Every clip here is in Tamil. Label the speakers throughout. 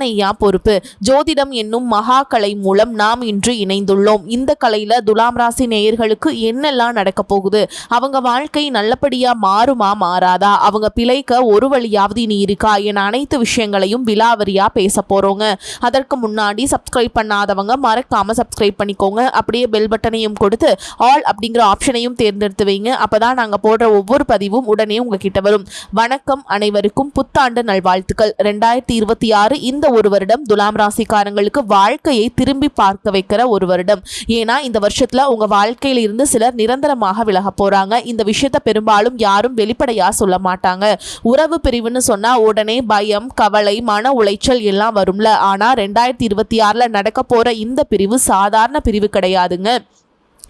Speaker 1: ஐயா பொறுப்பு? ஜோதிடம் என்னும் மகா கலை மூலம் நாம் இன்று இணைந்துள்ளோம். இந்த கலையில துலாம் ராசி நேயர்களுக்கு என்னெல்லாம் நடக்க போகுது? அவங்க வாழ்க்கை நல்லபடியா மாறுமா மாறாதா? அவங்க பிழைக்க ஒரு வழியாவது நீ இருக்கா? என அனைத்து விஷயங்களையும் விலாவரியா பேச போறோங்க. அதற்கு முன்னாடி சப்ஸ்கிரைப் பண்ணாதவங்க மறக்காம சப்ஸ்கிரைப் பண்ணிக்கோங்க. அப்படியே பெல் பட்டனையும் கொடுத்து ஆல் அப்படிங்கிற ஆப்ஷனையும் தேர்ந்தெடுத்து வைங்க அப்பதான் நாங்க போடுற ஒவ்வொரு பதிவும் உடனே உங்ககிட்ட வரும். வணக்கம் அனைவருக்கும் புத்தாண்டு நல்வாழ்த்துக்கள். ரெண்டாயிரத்தி இருபத்தி ஆறு இந்த இந்த ஒரு வருடம் துலாம் ராசிக்காரங்களுக்கு வாழ்க்கையை திரும்பி பார்க்க வைக்கிற ஒரு வருடம். ஏன்னா இந்த வருஷத்துல உங்க வாழ்க்கையில இருந்து சிலர் நிரந்தரமாக விலக போறாங்க. இந்த விஷயத்த பெரும்பாலும் யாரும் வெளிப்படையா சொல்ல மாட்டாங்க. உறவு பிரிவுன்னு சொன்னா உடனே பயம் கவலை மன உளைச்சல் எல்லாம் வரும்ல. ஆனா ரெண்டாயிரத்தி இருபத்தி ஆறுல நடக்க போற இந்த பிரிவு சாதாரண பிரிவு கிடையாதுங்க.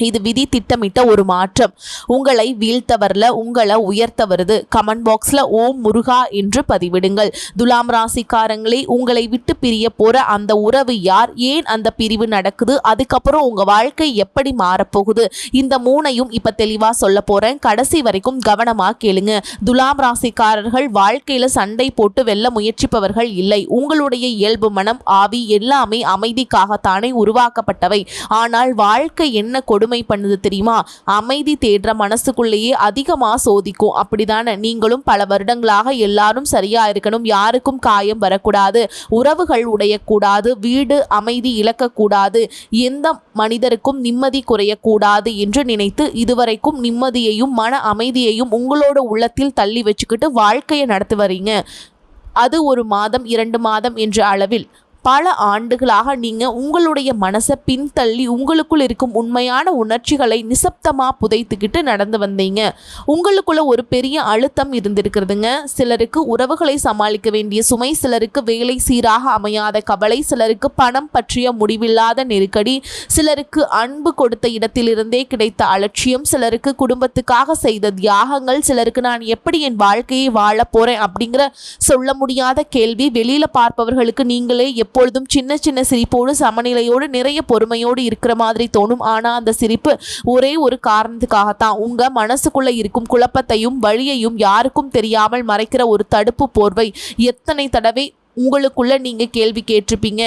Speaker 1: இது விதி திட்டமிட்ட ஒரு மாற்றம். உங்களை வீழ்த்த வரல உங்களை உயர்த்த வருது கமெண்ட் பாக்ஸில் ஓம் முருகா என்று பதிவிடுங்கள். துலாம் ராசிக்காரங்களே உங்களை விட்டு பிரிய போகிற அந்த உறவு யார்? ஏன் அந்த பிரிவு நடக்குது? அதுக்கப்புறம் உங்கள் வாழ்க்கை எப்படி மாறப்போகுது? இந்த மூணையும் இப்போ தெளிவாக சொல்ல போகிறேன் கடைசி வரைக்கும் கவனமாக கேளுங்க. துலாம் ராசிக்காரர்கள் வாழ்க்கையில் சண்டை போட்டு வெல்ல முயற்சிப்பவர்கள் இல்லை. உங்களுடைய இயல்பு மனம் ஆவி எல்லாமே அமைதிக்காகத்தானே உருவாக்கப்பட்டவை. ஆனால் வாழ்க்கை என்ன கொடுமை? பண்ணுது தெரியுமா? அமைதி தேடுற மனசுக்குள்ளேயே அதிகமா சோதிக்கும். அப்படிதானே? நீங்களும் பல வருடங்களாக எல்லாரும் சரியா இருக்கணும். யாருக்கும் காயம் வரக்கூடாது. உறவுகள் உடையக்கூடாது. வீடு அமைதி இழக்கக்கூடாது. எந்த மனிதருக்கும் நிம்மதி குறையக்கூடாது என்று நினைத்து இதுவரைக்கும் நிம்மதியையும் மன அமைதியையும் உங்களோட உள்ளத்தில் தள்ளி வச்சுக்கிட்டு வாழ்க்கையை நடத்து வரீங்க. அது ஒரு மாதம் இரண்டு மாதம் என்ற அளவில். பல ஆண்டுகளாக நீங்கள் உங்களுடைய மனசை பின்தள்ளி உங்களுக்குள் இருக்கும் உண்மையான உணர்ச்சிகளை நிசப்தமாக புதைத்துக்கிட்டு நடந்து வந்தீங்க. உங்களுக்குள்ள ஒரு பெரிய அழுத்தம் இருந்திருக்கிறதுங்க. சிலருக்கு உறவுகளை சமாளிக்க வேண்டிய சுமை சிலருக்கு வேலை சீராக அமையாத கவலை சிலருக்கு பணம் பற்றிய முடிவில்லாத நெருக்கடி சிலருக்கு அன்பு கொடுத்த இடத்திலிருந்தே கிடைத்த அலட்சியம் சிலருக்கு குடும்பத்துக்காக செய்த தியாகங்கள் சிலருக்கு நான் எப்படி என் வாழ்க்கையை வாழ போகிறேன் அப்படிங்கிற சொல்ல முடியாத கேள்வி வெளியில் பார்ப்பவர்களுக்கு நீங்களே எப்பொழுதும் சின்ன சின்ன சிரிப்போடு சமநிலையோடு நிறைய பொறுமையோடு இருக்கிற மாதிரி தோணும். ஆனா அந்த சிரிப்பு ஒரே ஒரு காரணத்துக்காகத்தான். உங்க மனசுக்குள்ள இருக்கும் குழப்பத்தையும் வழியையும் யாருக்கும் தெரியாமல் மறைக்கிற ஒரு தடுப்பு போர்வை எத்தனை தடவை உங்களுக்குள்ள நீங்க கேள்வி கேட்டிருப்பீங்க.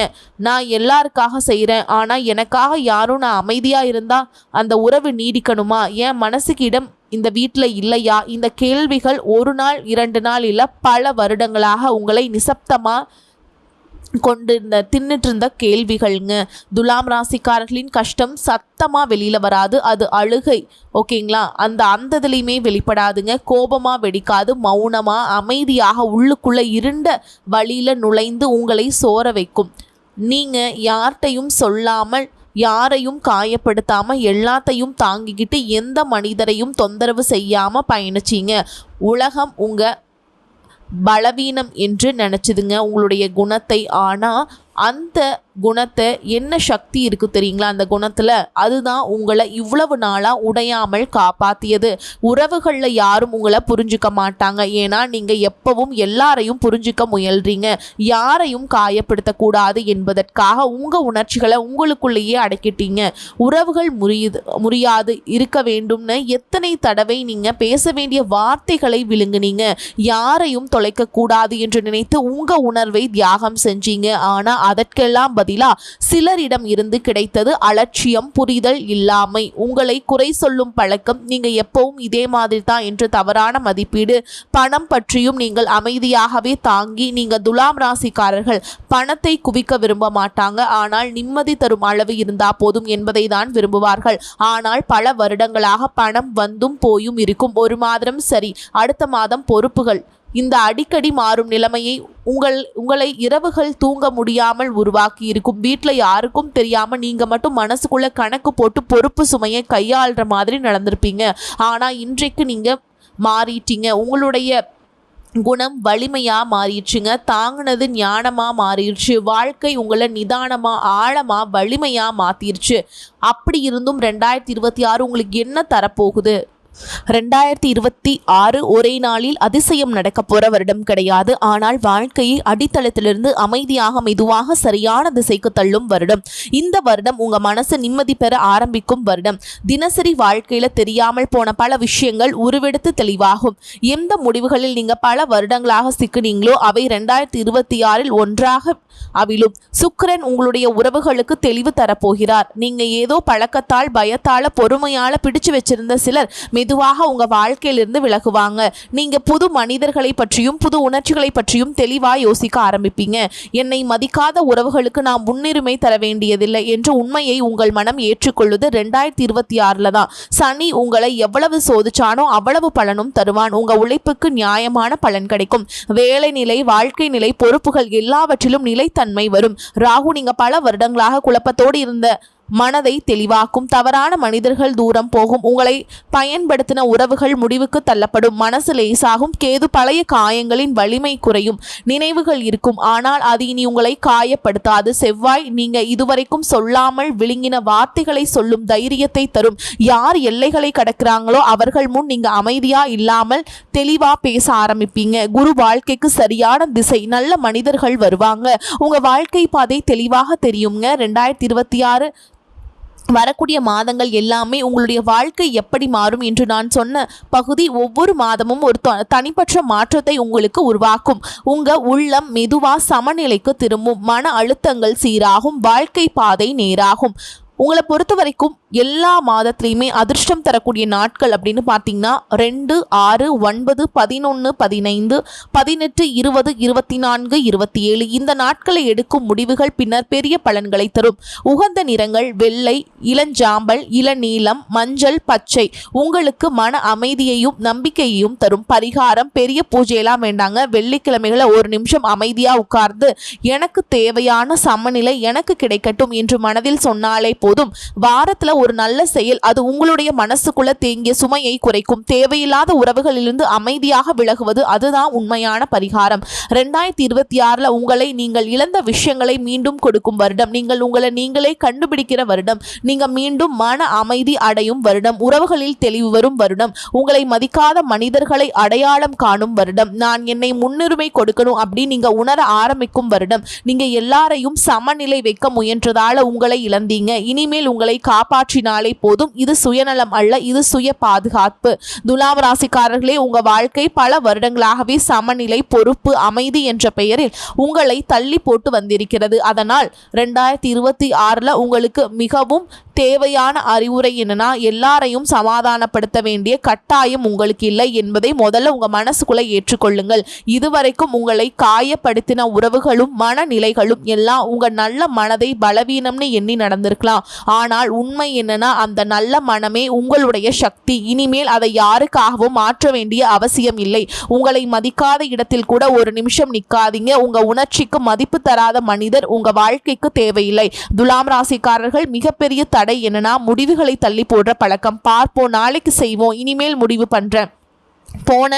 Speaker 1: நான் எல்லாருக்காக செய்கிறேன் ஆனா எனக்காக யாரும் நான் அமைதியா இருந்தா அந்த உறவு நீடிக்கணுமா? என் மனசுக்கு இடம் இந்த வீட்டில் இல்லையா? இந்த கேள்விகள் ஒரு நாள் இரண்டு நாள் இல்லை பல வருடங்களாக உங்களை நிசப்தமாக கொண்டு இருந்த தின்னுட்டு இருந்த கேள்விகள்ங்க. துலாம் ராசிக்காரர்களின் கஷ்டம் சத்தமாக வெளியில் வராது. அது அழுகை ஓகேங்களா? அந்த அந்த இதுலேயுமே வெளிப்படாதுங்க. கோபமாக வெடிக்காது. மௌனமாக அமைதியாக உள்ளுக்குள்ளே இருண்ட வழியில் நுழைந்து உங்களை சோர வைக்கும். நீங்கள் யார்கிட்டையும் சொல்லாமல் யாரையும் காயப்படுத்தாமல் எல்லாத்தையும் தாங்கிக்கிட்டு எந்த மனிதரையும் தொந்தரவு செய்யாமல் பயணிச்சீங்க. உலகம் உங்கள் பலவீனம் என்று நினச்சிதுங்க. உங்களுடைய குணத்தை. ஆனால் அந்த குணத்தை என்ன சக்தி இருக்கு தெரியுங்களா? அந்த குணத்தில் அதுதான் உங்களை இவ்வளவு நாளாக உடையாமல் காப்பாற்றியது உறவுகளில் யாரும் உங்களை புரிஞ்சுக்க மாட்டாங்க. ஏன்னா நீங்கள் எப்பவும் எல்லாரையும் புரிஞ்சுக்க முயல்றீங்க. யாரையும் காயப்படுத்தக்கூடாது என்பதற்காக உங்கள் உணர்ச்சிகளை உங்களுக்குள்ளேயே அடக்கிட்டீங்க. உறவுகள் முறியுது முறியாது இருக்க வேண்டும்னு எத்தனை தடவை நீங்கள் பேச வேண்டிய வார்த்தைகளை விழுங்குனீங்க. யாரையும் தொலைக்கக்கூடாது என்று நினைத்து உங்கள் உணர்வை தியாகம் செஞ்சீங்க. ஆனால் அதற்கெல்லாம் பதிலா சிலரிடம் இருந்து கிடைத்தது அலட்சியம் புரிதல் இல்லாமை. உங்களை குறை சொல்லும் பழக்கம் நீங்க எப்பவும் இதே மாதிரி தான் என்று தவறான மதிப்பீடு பணம் பற்றியும் நீங்கள் அமைதியாகவே தாங்கி நீங்க துலாம் ராசிக்காரர்கள் பணத்தை குவிக்க விரும்ப மாட்டாங்க. ஆனால் நிம்மதி தரும் அளவு இருந்தா போதும் என்பதை தான் விரும்புவார்கள். ஆனால் பல வருடங்களாக பணம் வந்தும் போயும் இருக்கும். ஒரு மாதம் சரி அடுத்த மாதம் பொறுப்புகள். இந்த அடிக்கடி மாறும் நிலைமையை உங்கள் உங்களை இரவுகள் தூங்க முடியாமல் உருவாக்கி இருக்கும் வீட்டில் யாருக்கும் தெரியாமல் நீங்கள் மட்டும் மனசுக்குள்ளே கணக்கு போட்டு பொறுப்பு சுமையை கையாளுற மாதிரி நடந்திருப்பீங்க. ஆனால் இன்றைக்கு நீங்கள் மாறிட்டீங்க. உங்களுடைய குணம் வலிமையாக மாறிடுச்சுங்க. தாங்கினது ஞானமாக மாறிடுச்சு. வாழ்க்கை உங்களை நிதானமாக ஆழமாக வலிமையாக மாற்றிருச்சு அப்படி இருந்தும் ரெண்டாயிரத்தி இருபத்தி ஆறு உங்களுக்கு என்ன தரப்போகுது? ரெண்டாயிரத்தி இருபத்தி ஆறு ஒரே நாளில் அதிசயம் நடக்க போற வருடம் கிடையாது. ஆனால் வாழ்க்கையை அடித்தளத்திலிருந்து அமைதியாக மெதுவாக சரியான திசைக்கு தள்ளும் வருடம். இந்த வருடம் உங்க மனசு நிம்மதி பெற ஆரம்பிக்கும் வருடம். தினசரி வாழ்க்கையில தெரியாமல் போன பல விஷயங்கள் உருவெடுத்து தெளிவாகும். எந்த முடிவுகளில் நீங்க பல வருடங்களாக சிக்கினீங்களோ அவை ரெண்டாயிரத்தி இருபத்தி ஆறில் ஒன்றாக அவிழும். சுக்கரன் உங்களுடைய உறவுகளுக்கு தெளிவு தரப்போகிறார். நீங்க ஏதோ பழக்கத்தால் பயத்தால பொறுமையால பிடிச்சு வச்சிருந்த சிலர் மெதுவாக உங்க வாழ்க்கையிலிருந்து விலகுவாங்க. நீங்க புது மனிதர்களை பற்றியும் புது உணர்ச்சிகளை பற்றியும் தெளிவாக யோசிக்க ஆரம்பிப்பீங்க. என்னை மதிக்காத உறவுகளுக்கு நான் முன்னுரிமை தர வேண்டியதில்லை என்ற உண்மையை உங்கள் மனம் ஏற்றுக்கொள்வது ரெண்டாயிரத்தி இருபத்தி ஆறுல தான். சனி உங்களை எவ்வளவு சோதிச்சானோ அவ்வளவு பலனும் தருவான். உங்க உழைப்புக்கு நியாயமான பலன் கிடைக்கும். வேலை நிலை வாழ்க்கை நிலை பொறுப்புகள் எல்லாவற்றிலும் நிலைத்தன்மை வரும். ராகு நீங்க பல வருடங்களாக குழப்பத்தோடு இருந்த மனதை தெளிவாக்கும். தவறான மனிதர்கள் தூரம் போகும். உங்களை பயன்படுத்தின உறவுகள் முடிவுக்கு தள்ளப்படும். மனசு லேசாகும். கேது பழைய காயங்களின் வலிமை குறையும். நினைவுகள் இருக்கும். ஆனால் அது இனி உங்களை காயப்படுத்தாது. செவ்வாய் நீங்க இதுவரைக்கும் சொல்லாமல் விழுங்கின வார்த்தைகளை சொல்லும் தைரியத்தை தரும். யார் எல்லைகளை கடக்கிறாங்களோ அவர்கள் முன் நீங்க அமைதியா இல்லாமல் தெளிவா பேச ஆரம்பிப்பீங்க. குரு வாழ்க்கைக்கு சரியான திசை. நல்ல மனிதர்கள் வருவாங்க. உங்க வாழ்க்கை பாதை தெளிவாக தெரியுங்க. ரெண்டாயிரத்தி இருபத்தி ஆறு வரக்கூடிய மாதங்கள் எல்லாமே உங்களுடைய வாழ்க்கை எப்படி மாறும் என்று நான் சொன்ன பகுதி ஒவ்வொரு மாதமும் ஒரு த- தனிப்பட்ட மாற்றத்தை உங்களுக்கு உருவாக்கும். உங்க உள்ளம் மெதுவா சமநிலைக்கு திரும்பும். மன அழுத்தங்கள் சீராகும். வாழ்க்கை பாதை நேராகும். உங்களை பொறுத்த வரைக்கும் எல்லா மாதத்துலேயுமே அதிர்ஷ்டம் தரக்கூடிய நாட்கள் அப்படின்னு பார்த்தீங்கன்னா ரெண்டு ஆறு ஒன்பது பதினொன்று பதினைந்து பதினெட்டு இருபது இருபத்தி நான்கு இருபத்தி ஏழு இந்த நாட்களை எடுக்கும் முடிவுகள் பின்னர் பெரிய பலன்களை தரும். உகந்த நிறங்கள் வெள்ளை இளஞ்சாம்பல் இளநீலம் மஞ்சள் பச்சை உங்களுக்கு மன அமைதியையும் நம்பிக்கையையும் தரும். பரிகாரம் பெரிய பூஜையெல்லாம் வேண்டாங்க. வெள்ளிக்கிழமைகளை ஒரு நிமிஷம் அமைதியாக உட்கார்ந்து எனக்கு தேவையான சமநிலை எனக்கு கிடைக்கட்டும் என்று மனதில் சொன்னாலே போதும். வாரத்துல ஒரு நல்ல செயல் அது உங்களுடைய மனசுக்குள்ள தேங்கிய சுமையை குறைக்கும். தேவையில்லாத உறவுகளிலிருந்து அமைதியாக விலகுவது அதுதான் உண்மையான பரிகாரம். ரெண்டாயிரத்தி இருபத்தி ஆறுல உங்களை நீங்கள் இழந்த விஷயங்களை மீண்டும் கொடுக்கும் வருடம். நீங்கள் உங்களை நீங்களே கண்டுபிடிக்கிற வருடம். நீங்க மீண்டும் மன அமைதி அடையும் வருடம். உறவுகளில் தெளிவு வரும் வருடம். உங்களை மதிக்காத மனிதர்களை அடையாளம் காணும் வருடம். நான் என்னை முன்னுரிமை கொடுக்கணும் அப்படின்னு நீங்க உணர ஆரம்பிக்கும் வருடம். நீங்க எல்லாரையும் சமநிலை வைக்க முயன்றதால உங்களை இழந்தீங்க. இனிமேல் உங்களை காப்பாற்றினாலே போதும். இது சுயநலம் அல்ல இது சுய பாதுகாப்பு. துலாம் ராசிக்காரர்களே உங்க வாழ்க்கை பல வருடங்களாகவே சமநிலை பொறுப்பு அமைதி என்ற பெயரில் உங்களை தள்ளி போட்டு வந்திருக்கிறது. அதனால் ரெண்டாயிரத்தி இருபத்தி ஆறில் உங்களுக்கு மிகவும் தேவையான அறிவுரை என்னன்னா எல்லாரையும் சமாதானப்படுத்த வேண்டிய கட்டாயம் உங்களுக்கு இல்லை என்பதை முதல்ல உங்க மனசுக்குள்ள ஏற்றுக்கொள்ளுங்கள். இதுவரைக்கும் உங்களை காயப்படுத்தின உறவுகளும் மனநிலைகளும் எல்லாம் உங்க நல்ல மனதை பலவீனம்னு எண்ணி நடந்திருக்கலாம். ஆனால் உண்மை என்னன்னா அந்த நல்ல மனமே உங்களுடைய சக்தி. இனிமேல் அதை யாருக்காகவும் மாற்ற வேண்டிய அவசியம் இல்லை. உங்களை மதிக்காத இடத்தில் கூட ஒரு நிமிஷம் நிற்காதீங்க உங்க உணர்ச்சிக்கு மதிப்பு தராத மனிதர் உங்க வாழ்க்கைக்கு தேவையில்லை. துலாம் ராசிக்காரர்கள் மிகப்பெரிய தடை என்னன்னா முடிவுகளை தள்ளி போடுற பழக்கம். பார்ப்போம் நாளைக்கு செய்வோம். இனிமேல் முடிவு பண்றேன். போன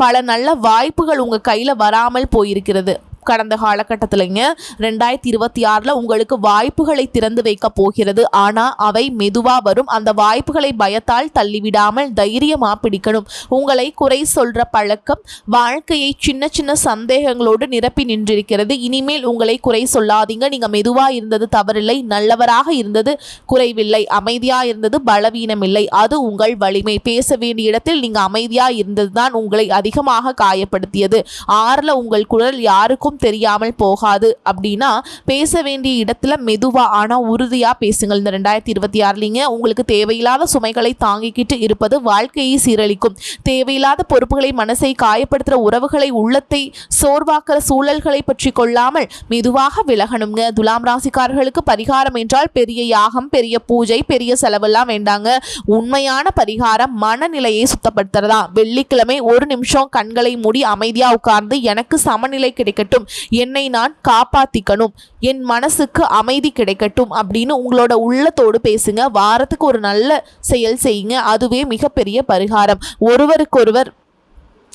Speaker 1: பல நல்ல வாய்ப்புகள் உங்கள் கையில் வராமல் போயிருக்கிறது. கடந்த காலகட்டத்திலைங்க ரெண்டாயிரத்தி இருபத்தி ஆறில் உங்களுக்கு வாய்ப்புகளை திறந்து வைக்க போகிறது. ஆனால் அவை மெதுவாக வரும். அந்த வாய்ப்புகளை பயத்தால் தள்ளிவிடாமல் தைரியமாக பிடிக்கணும். உங்களை குறை சொல்கிற பழக்கம் வாழ்க்கையை சின்ன சின்ன சந்தேகங்களோடு நிரப்பி நின்றிருக்கிறது. இனிமேல் உங்களை குறை சொல்லாதீங்க. நீங்கள் மெதுவாக இருந்தது தவறில்லை. நல்லவராக இருந்தது குறைவில்லை. அமைதியாக இருந்தது பலவீனமில்லை. அது உங்கள் வலிமை. பேச வேண்டிய இடத்தில் நீங்கள் அமைதியாக இருந்தது தான் உங்களை அதிகமாக காயப்படுத்தியது. ஆறில் உங்கள் குரல் யாருக்கும் தெரியாமல் போகாது அப்படின்னா பேச வேண்டிய இடத்துல மெதுவாக ஆனால் உறுதியாக பேசுங்கள். இந்த ரெண்டாயிரத்தி இருபத்தி ஆறுலிங்க உங்களுக்கு தேவையில்லாத சுமைகளை தாங்கிக்கிட்டு இருப்பது வாழ்க்கையை சீரழிக்கும். தேவையில்லாத பொறுப்புகளை மனசை காயப்படுத்துகிற உறவுகளை உள்ளத்தை சோர்வாக்குற சூழல்களை பற்றி கொள்ளாமல் மெதுவாக விலகணுங்க. துலாம் ராசிக்காரர்களுக்கு பரிகாரம் என்றால் பெரிய யாகம் பெரிய பூஜை பெரிய செலவெல்லாம் வேண்டாங்க. உண்மையான பரிகாரம் மனநிலையை சுத்தப்படுத்துறதா. வெள்ளிக்கிழமை ஒரு நிமிஷம் கண்களை மூடி அமைதியாக உட்கார்ந்து எனக்கு சமநிலை கிடைக்கட்டும். என்னை நான் காப்பாத்திக்கணும். என் மனசுக்கு அமைதி கிடைக்கட்டும் அப்படின்னு உங்களோட உள்ளத்தோடு பேசுங்க. வாரத்துக்கு ஒரு நல்ல செயல் செய்யுங்க. அதுவே மிகப்பெரிய பரிகாரம். ஒருவருக்கொருவர்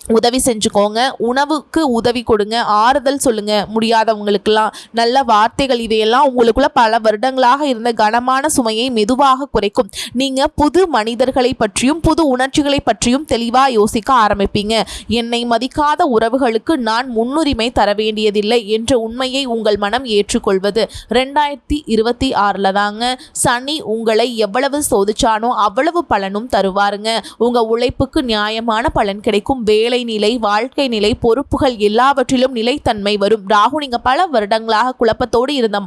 Speaker 1: உதவி செஞ்சுக்கோங்க. உணவுக்கு உதவி கொடுங்க. ஆறுதல் சொல்லுங்க. முடியாதவங்களுக்கெல்லாம் நல்ல வார்த்தைகள் இதையெல்லாம் உங்களுக்குள்ள பல வருடங்களாக இருந்த கனமான சுமையை மெதுவாக குறைக்கும். நீங்க புது மனிதர்களை பற்றியும் புது உணர்ச்சிகளை பற்றியும் தெளிவா யோசிக்க ஆரம்பிப்பீங்க. என்னை மதிக்காத உறவுகளுக்கு நான் முன்னுரிமை தர வேண்டியதில்லை என்ற உண்மையை உங்கள் மனம் ஏற்றுக்கொள்வது. ரெண்டாயிரத்தி இருபத்தி ஆறில் தாங்க சனி உங்களை எவ்வளவு சோதிச்சானோ அவ்வளவு பலனும் தருவாருங்க. உங்க உழைப்புக்கு நியாயமான பலன் கிடைக்கும். வேலை நிலை வாழ்க்கை நிலை பொறுப்புகள் எல்லாவற்றிலும் நிலைத்தன்மை வரும். ராகு நீங்க பல வருடங்களாக குழப்பத்தோடு இருந்த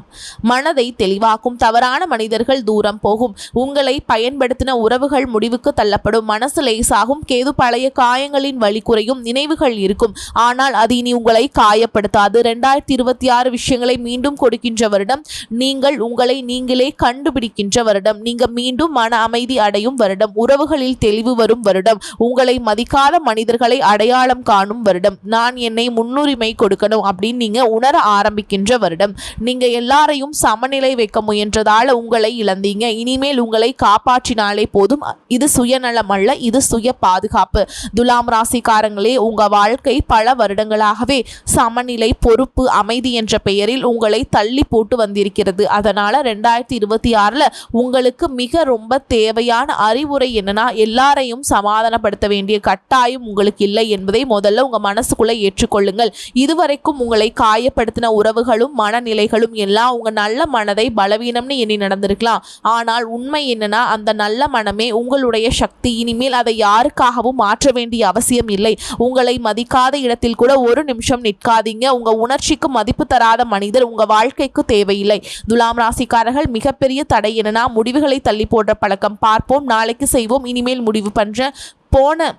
Speaker 1: மனதை தெளிவாக்கும் தவறான மனிதர்கள் தூரம் போகும். உங்களை பயன்படுத்தின உறவுகள் முடிவுக்கு தள்ளப்படும். மனசு லேசாகும். கேது பழைய காயங்களின் வழி குறையும். நினைவுகள் இருக்கும். ஆனால் அது இனி உங்களை காயப்படுத்தாது. ரெண்டாயிரத்தி இருபத்தி ஆறு விஷயங்களை மீண்டும் கொடுக்கின்ற வருடம் நீங்கள் உங்களை நீங்களே கண்டுபிடிக்கின்ற வருடம். நீங்க மீண்டும் மன அமைதி அடையும் வருடம். உறவுகளில் தெளிவு வரும் வருடம். உங்களை மதிக்காத மனிதர்களை அடையாளம் காணும் வருடம். நான் என்னை முன்னுரிமை கொடுக்கணும் அப்படின்னு நீங்க உணர ஆரம்பிக்கின்ற வருடம். நீங்க எல்லாரையும் சமநிலை வைக்க முயன்றதால உங்களை இழந்தீங்க. இனிமேல் உங்களை காப்பாற்றினாலே போதும். இது சுயநலம் அல்ல இது சுய பாதுகாப்பு. துலாம் ராசிக்காரங்களே உங்க வாழ்க்கை பல வருடங்களாகவே சமநிலை பொறுப்பு அமைதி என்ற பெயரில் உங்களை தள்ளி போட்டு வந்திருக்கிறது. அதனால ரெண்டாயிரத்தி இருபத்தி ஆறுல உங்களுக்கு மிக ரொம்ப தேவையான அறிவுரை என்னன்னா எல்லாரையும் சமாதானப்படுத்த வேண்டிய கட்டாயம் உங்களுக்கு இல்லை. என்பதை முதல்ல உங்க மனசுக்குள்ள ஏற்றுக்கொள்ளுங்கள். இதுவரைக்கும் உங்களை காயப்படுத்தின உறவுகளும் மனநிலைகளும் எல்லாம் உங்க நல்ல மனதை பலவீனம்னு எண்ணி நடந்திருக்கலாம். ஆனால் உண்மை என்னன்னா அந்த நல்ல மனமே உங்களுடைய சக்தி. இனிமேல் அதை யாருக்காகவும் மாற்ற வேண்டிய அவசியம் இல்லை. உங்களை மதிக்காத இடத்தில் கூட ஒரு நிமிஷம் நிற்காதீங்க. உங்க உணர்ச்சிக்கு மதிப்பு தராத மனிதர் உங்க வாழ்க்கைக்கு தேவையில்லை. துலாம் ராசிக்காரர்கள் மிகப்பெரிய தடை என்னன்னா முடிவுகளை தள்ளி போடுற பழக்கம். பார்ப்போம் நாளைக்கு செய்வோம் இனிமேல் முடிவு பண்ற போன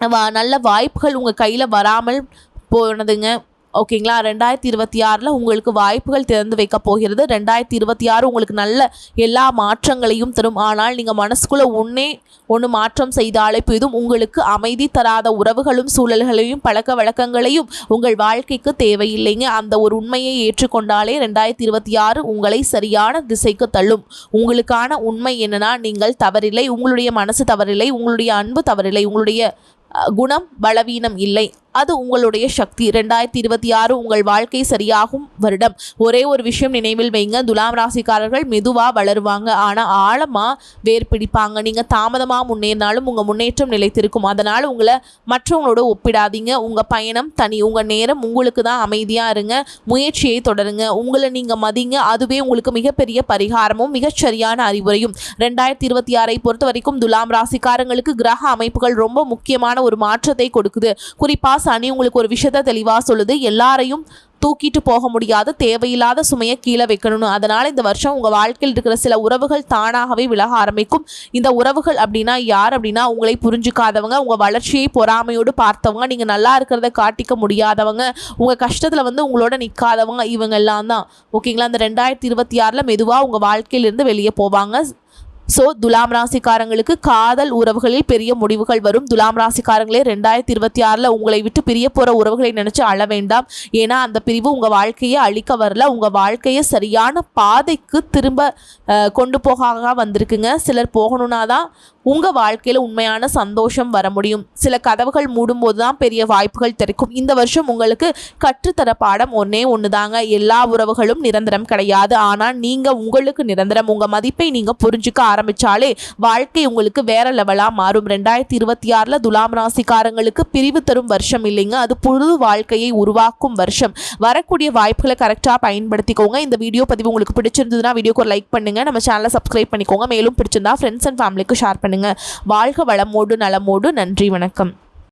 Speaker 1: நல்ல வாய்ப்புகள் உங்கள் கையில் வராமல் போனதுங்க. ஓகேங்களா? ரெண்டாயிரத்தி இருபத்தி ஆறில் உங்களுக்கு வாய்ப்புகள் திறந்து வைக்க போகிறது. ரெண்டாயிரத்தி இருபத்தி ஆறு உங்களுக்கு நல்ல எல்லா மாற்றங்களையும் தரும். ஆனால் நீங்கள் மனசுக்குள்ளே ஒன்றே ஒன்று மாற்றம் செய்தாலே போதும். உங்களுக்கு அமைதி தராத உறவுகளும் சூழல்களையும் பழக்க வழக்கங்களையும் உங்கள் வாழ்க்கைக்கு தேவையில்லைங்க. அந்த ஒரு உண்மையை ஏற்றுக்கொண்டாலே ரெண்டாயிரத்தி இருபத்தி ஆறு உங்களை சரியான திசைக்கு தள்ளும். உங்களுக்கான உண்மை என்னன்னா நீங்கள் தவறில்லை. உங்களுடைய மனசு தவறில்லை. உங்களுடைய அன்பு தவறில்லை. உங்களுடைய குணம் பலவீனம் இல்லை. அது உங்களுடைய சக்தி. ரெண்டாயிரத்தி இருபத்தி ஆறு உங்கள் வாழ்க்கை சரியாகும் வருடம். ஒரே ஒரு விஷயம் நினைவில் வைங்க. துலாம் ராசிக்காரர்கள் மெதுவாக வளருவாங்க. ஆனால் ஆழமாக வேர் பிடிப்பாங்க. நீங்கள் தாமதமாக முன்னேறினாலும் உங்கள் முன்னேற்றம் நிலைத்திருக்கும். அதனால் உங்களை மற்றவங்களோட ஒப்பிடாதீங்க. உங்கள் பயணம் தனி. உங்கள் நேரம் உங்களுக்கு தான் அமைதியாக இருங்க. முயற்சியை தொடருங்க. உங்களை நீங்கள் மதிங்க. அதுவே உங்களுக்கு மிகப்பெரிய பரிகாரமும் மிகச்சரியான அறிவுரையும். ரெண்டாயிரத்தி இருபத்தி ஆறை பொறுத்த வரைக்கும் துலாம் ராசிக்காரங்களுக்கு கிரக அமைப்புகள் ரொம்ப முக்கியமான ஒரு மாற்றத்தை கொடுக்குது. குறிப்பாக சனி உங்களுக்கு ஒரு விஷயத்த தெளிவாக சொல்லுது. எல்லாரையும் தூக்கிட்டு போக முடியாத. தேவையில்லாத சுமையை கீழே வைக்கணும் அதனால் இந்த வருஷம் உங்கள் வாழ்க்கையில் இருக்கிற சில உறவுகள் தானாகவே விலக ஆரம்பிக்கும். இந்த உறவுகள் அப்படின்னா யார் அப்படின்னா உங்களை புரிஞ்சுக்காதவங்க உங்கள் வளர்ச்சியை பொறாமையோடு பார்த்தவங்க நீங்கள் நல்லா இருக்கிறத காட்டிக்க முடியாதவங்க உங்கள் கஷ்டத்தில் வந்து உங்களோட நிற்காதவங்க இவங்கெல்லாம் தான். ஓகேங்களா? அந்த ரெண்டாயிரத்தி இருபத்தி ஆறில் மெதுவாக உங்கள் வாழ்க்கையிலிருந்து வெளியே போவாங்க. ஸோ துலாம் ராசிக்காரங்களுக்கு காதல் உறவுகளில் பெரிய முடிவுகள் வரும். துலாம் ராசிக்காரங்களே ரெண்டாயிரத்தி இருபத்தி ஆறில் உங்களை விட்டு பிரிய போகிற உறவுகளை நினச்சி அழ வேண்டாம். ஏன்னா அந்த பிரிவு உங்கள் வாழ்க்கையை அழிக்க வரல. உங்கள் வாழ்க்கையை சரியான பாதைக்கு திரும்ப கொண்டு போகாக வந்திருக்குங்க. சிலர் போகணுன்னா தான் உங்கள் வாழ்க்கையில் உண்மையான சந்தோஷம் வர முடியும். சில கதவுகள் மூடும்போது தான் பெரிய வாய்ப்புகள் திறக்கும் இந்த வருஷம் உங்களுக்கு கற்றுத்தர பாடம் ஒன்றே ஒன்று தாங்க எல்லா உறவுகளும் நிரந்தரம் கிடையாது. ஆனால் நீங்கள் உங்களுக்கு நிரந்தரம் உங்கள் மதிப்பை நீங்கள் புரிஞ்சுக்க ஆரம்பிச்சாலே வாழ்க்கை உங்களுக்கு வேற லெவலாக மாறும். ரெண்டாயிரத்தி இருபத்தி ஆறில் துலாம் ராசிக்காரங்களுக்கு பிரிவு தரும் வருஷம் இல்லைங்க. அது புது வாழ்க்கையை உருவாக்கும் வருஷம். வரக்கூடிய வாய்ப்புகளை கரெக்டாக பயன்படுத்திக்கோங்க. இந்த வீடியோ பதிவு உங்களுக்கு பிடிச்சிருந்ததுன்னா வீடியோக்கு ஒரு லைக் பண்ணுங்கள் நம்ம சேனலை சப்ஸ்கிரைப் பண்ணிக்கோங்க. மேலும் பிடிச்சிருந்தா ஃப்ரெண்ட்ஸ் அண்ட் ஃபேமிலிக்கு ஷேர் பண்ணுங்கள் வாழ்க வளமோடு நலமோடு. நன்றி வணக்கம்.